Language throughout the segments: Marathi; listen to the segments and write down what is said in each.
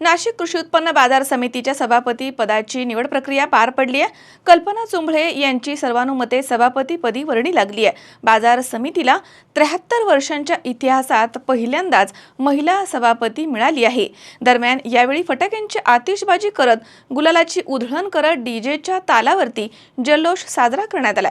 नाशिक कृषी उत्पन्न बाजार समितीच्या सभापती पदाची निवड प्रक्रिया पार पडली आहे. कल्पना चुंभळे यांची सर्वानुमते सभापतीपदी वर्णी लागली आहे. बाजार समितीला त्र्याहत्तर वर्षांच्या इतिहासात पहिल्यांदाच महिला सभापती मिळाली आहे. दरम्यान यावेळी फटाक्यांची आतिषबाजी करत गुलालाची उधळण करत डीजेच्या तालावरती जल्लोष साजरा करण्यात आला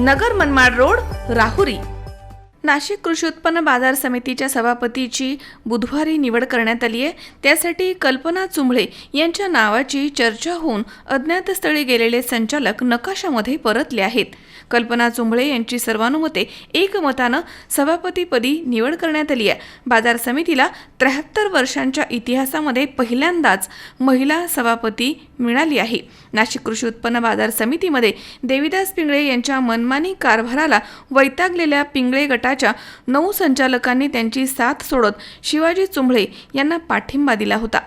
नगर मनमाड रोड राहुरी. नाशिक कृषी उत्पन्न बाजार समितीच्या सभापतीची बुधवारी निवड करण्यात आली आहे. त्यासाठी कल्पना चुंबळे यांच्या नावाची चर्चा होऊन अज्ञात स्थळी गेलेले संचालक नकाशामध्ये परतले आहेत. कल्पना चुंबळे यांची सर्वानुमते एकमतानं सभापतीपदी निवड करण्यात आली आहे. बाजार समितीला त्र्याहत्तर वर्षांच्या इतिहासामध्ये पहिल्यांदाच महिला सभापती मिळाली आहे. नाशिक कृषी उत्पन्न बाजार समितीमध्ये देविदास पिंगळे यांच्या मनमानी कारभाराला वैतागलेल्या पिंगळे गटाच्या नऊ संचालकांनी त्यांची साथ सोडत शिवाजी चुंबळे यांना पाठिंबा दिला होता.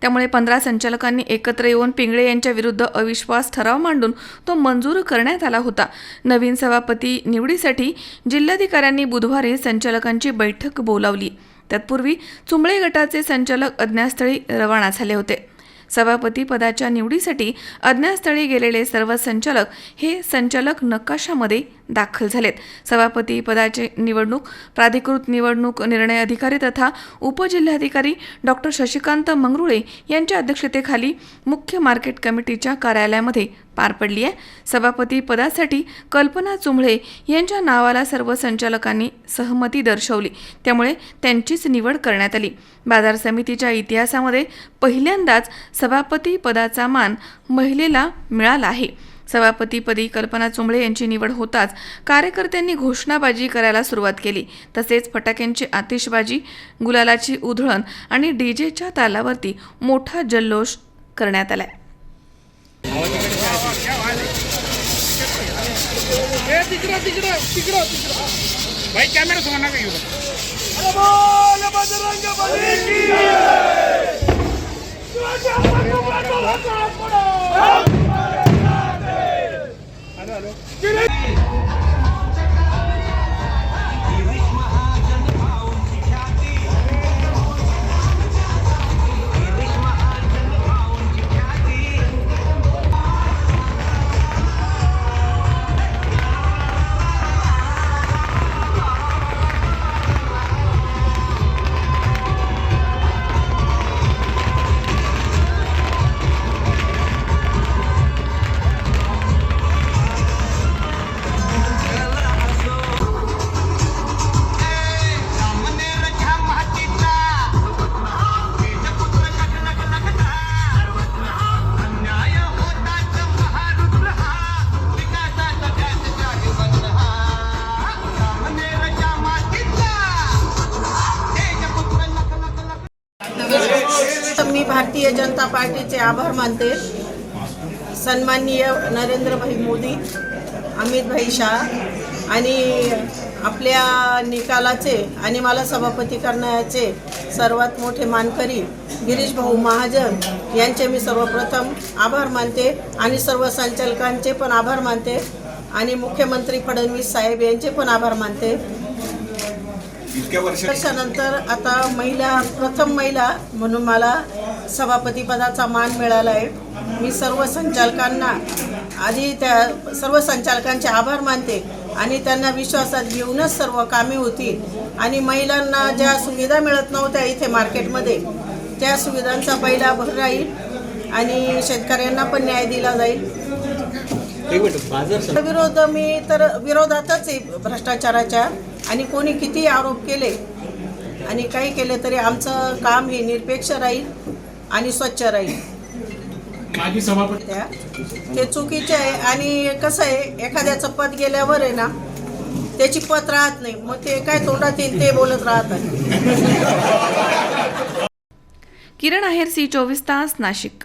त्यामुळे पंधरा संचालकांनी एकत्र येऊन पिंगळे यांच्या विरुद्ध अविश्वास ठराव मांडून तो मंजूर करण्यात आला होता. नवीन सभापती निवडीसाठी जिल्हाधिकाऱ्यांनी बुधवारी संचालकांची बैठक बोलावली. तत्पूर्वी चुंबळे गटाचे संचालक अज्ञातस्थळी रवाना झाले होते. सभापती पदाच्या निवडीसाठी अज्ञातस्थळी गेलेले सर्व संचालक हे संचालक नकाशामध्ये दाखल झालेत. सभापती पदाची निवडणूक प्राधिकृत निवडणूक निर्णय अधिकारी तथा उपजिल्हाधिकारी डॉक्टर शशिकांत मंगरुळे यांच्या अध्यक्षतेखाली मुख्य मार्केट कमिटीच्या कार्यालयामध्ये पार पडली आहे सभापती पदासाठी कल्पना चुंबळे यांच्या नावाला सर्व संचालकांनी सहमती दर्शवली. त्यामुळे त्यांचीच निवड करण्यात आली. बाजार समितीच्या इतिहासामध्ये पहिल्यांदाच सभापती पदाचा मान महिलेला मिळाला आहे. सभापतीपदी कल्पना चुंबळे यांची निवड होताच कार्यकर्त्यांनी घोषणाबाजी करायला सुरुवात केली. तसेच फटाक्यांची आतिषबाजी गुलालाची उधळण आणि डीजेच्या तालावरती मोठा जल्लोष करण्यात आलाय. कॅमेरा समोर नका भारतीय जनता पार्टीचे आभार मानते. सन्माननीय नरेंद्रभाई मोदी अमितभाई शाह आणि आपल्या निकालाचे आणि मला सभापती करण्याचे सर्वात मोठे मानकरी गिरीश भाऊ महाजन यांचे मी सर्वप्रथम आभार मानते आणि सर्व संचालकांचे पण आभार मानते आणि मुख्यमंत्री फडणवीस साहेब यांचे पण आभार मानते. इतक्या वर्ष त्याच्यानंतर आता महिला प्रथम महिला म्हणून मला सभापती पदाचा मान मिळाला आहे मी सर्व संचालकांना आधी त्या सर्व संचालकांचे आभार मानते आणि त्यांना विश्वासात घेऊनच सर्व कामे होतील आणि महिलांना ज्या सुविधा मिळत नव्हत्या इथे मार्केटमध्ये त्या सुविधांचा पहिला भर राहील आणि शेतकऱ्यांना पण न्याय दिला जाईल. विरोध मी तर विरोधातच आहे भ्रष्टाचाराच्या. आणि कोणी किती आरोप केले आणि काही केले तरी आमचं काम हे निरपेक्ष राहील आणि स्वच्छ राहील. माजी सभापती त्या ते चुकीचे आहे. आणि कसं आहे एखाद्याचं पद गेल्यावर आहे ना त्याची पत राहत नाही. मग ते काय तोंडात येईल ते बोलत राहतात. किरण आहेर सी चोवीस तास Nashik.